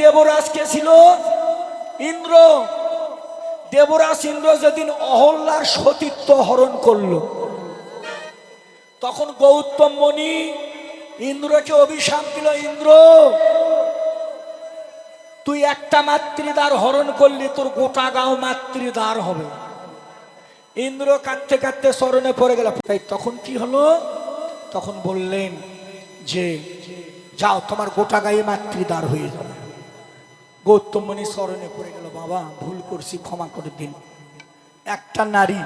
দেবরাজ কে ছিল? ইন্দ্র। দেবরাজ ইন্দ্র যেদিন অহল্যার সতীত্ব হরণ করল, তখন গৌতম মণি ইন্দ্রকে অভিশাপ দিল, ইন্দ্র, তুই একটা মাতৃদ্বার হরণ করলি, তোর গোটা গাঁও মাতৃদ্বার হবে। ইন্দ্র কাঁদতে কাঁদতে স্মরণে পড়ে গেল। তাই তখন কি হলো? তখন বললেন যে যাও, তোমার গোটা গায়ে মাতৃদ্বার হয়ে যাবে। গৌতম মণি স্মরণে পড়ে গেল, বাবা, ভুল করছি, ক্ষমা করে দিন। একটা নারী,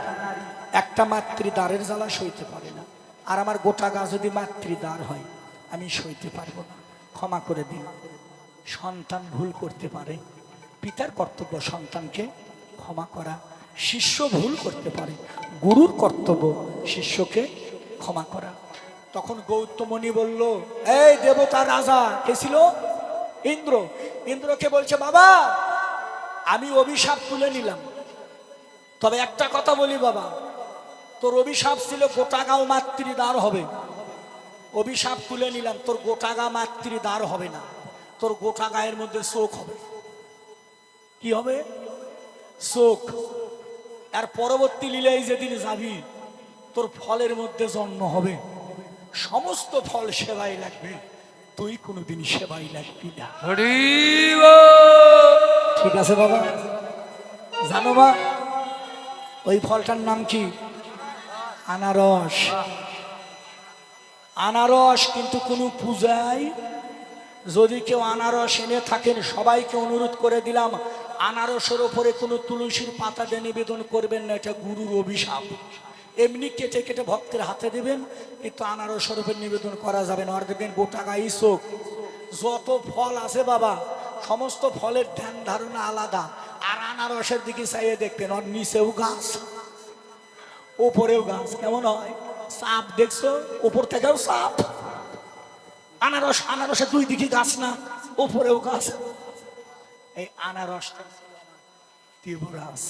একটা মাতৃদ্বারের জ্বালা সইতে পারে না। আর আমার গোটা গা যদি মাতৃদ্বার হয়, আমি সইতে পারব না। ক্ষমা করে দিন। সন্তান ভুল করতে পারে। পিতার কর্তব্য সন্তানকে ক্ষমা করা। শিষ্য ভুল করতে পারে। গুরুর কর্তব্য শিষ্যকে ক্ষমা করা। তখন গৌতমণি বলল, এই দেবতা রাজা কে ছিল? ইন্দ্র। ইন্দ্রকে বলছে, বাবা, আমি অভিশাপ তুলে নিলাম। তবে একটা কথা বলি বাবা, তোর অভিশাপ ছিল গোটা গাঁও মাতৃদ্বার হবে। অভিশাপ তুলে নিলাম, তোর গোটা গা মাতৃদ্বার হবে না। তোর গোটা গায়ের মধ্যে শোক হবে। কি হবে? শোক। আর পরবর্তী লীলায় যেদিন যাবি, তোর ফলের মধ্যে জন্ম হবে। সমস্ত ফল সেবাই লাগবে। তুই কোনোদিন সেবাই লাগবি না। ঠিক আছে বাবা। জানো মা ওই ফলটার নাম কি? আনারস। আনারস কিন্তু কোনো পূজায় যদি কেউ আনারস এনে থাকেন সবাইকে অনুরোধ করে দিলাম আনারসের ওপরে কোনো তুলসীর পাতা দিয়ে নিবেদন করবেন না এটা গুরুর অভিশাপ। এমনি কেটে কেটে ভক্তের হাতে দেবেন, কিন্তু আনারসের উপর নিবেদন করা যাবে না। দেখবেন গোটা গাই যত ফল আছে বাবা, সমস্ত ফলের ধ্যান ধারণা আলাদা। আর আনারসের দিকে চাইয়ে দেখবেন, ওর নিচেও গাছ ওপরেও গাছ। কেমন হয়? সাপ দেখছ? ওপর থেকেও সাপ। আনারস, আনারসের দুই দিকে গাছ না ওপরেও গাছ। এই আনারসটা তীব্র গাছ